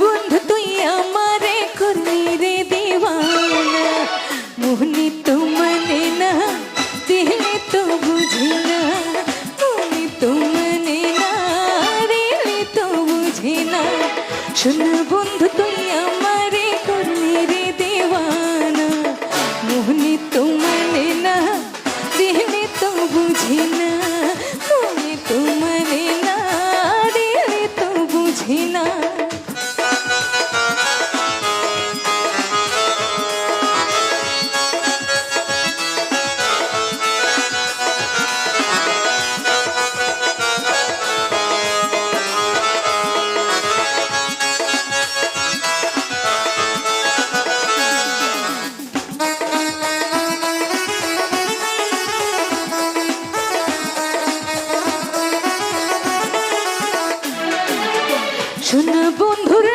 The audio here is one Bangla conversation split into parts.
বন্ধু, তুই আমারে করলি রে দিওয়ানা। মোহনি তো মানে না, দিলে তো বুঝি না। মোহনি তো মানে না, দিলে তো বুঝি না। শোন বন্ধু, তুই শোনা বন্ধুর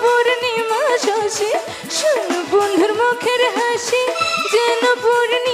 পূর্ণিমা শশী শুন বন্ধুর মুখের হাসি যেন পূর্ণিমা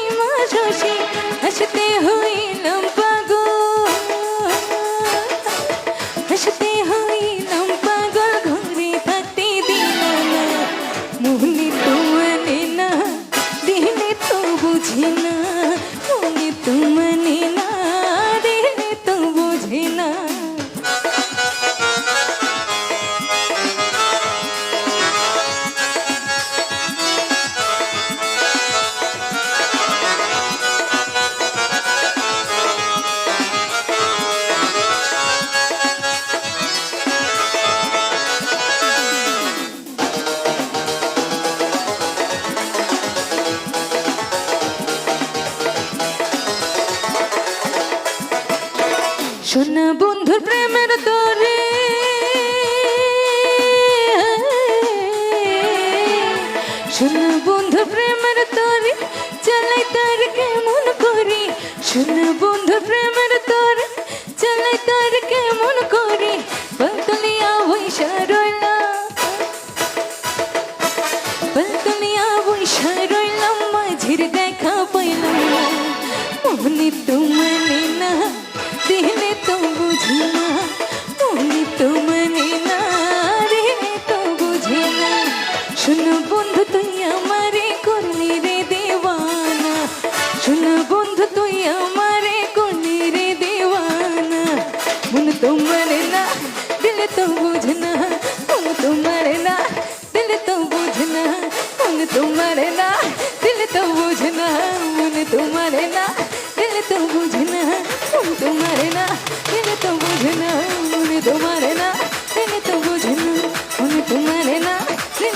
শোন বন্ধুর প্রেমের দরে শোন বন্ধু প্রেমের তরে চালাই তার কেমন করি। শোন বন্ধু প্রেমের শুনো বন্ধু তুই আমারে করলি রে দেওয়ানা। শুনো বন্ধু তুই আমারে করলি রে দেওয়ানা। মন তোমার না, দিল তো বুঝ না। মন তোমার না, দিল তো বুঝ না। মন তোমার না, দিল তো বুঝ না। মন তোমার না, দিল তো বুঝ না। মন তোমার না, দিল তো বুঝ না। মন তোমার না, দিল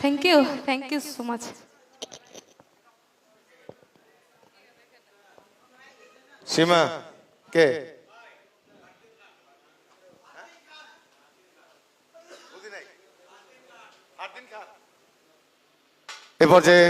thank you thank you so much সীমা কে এ পর্যায়ে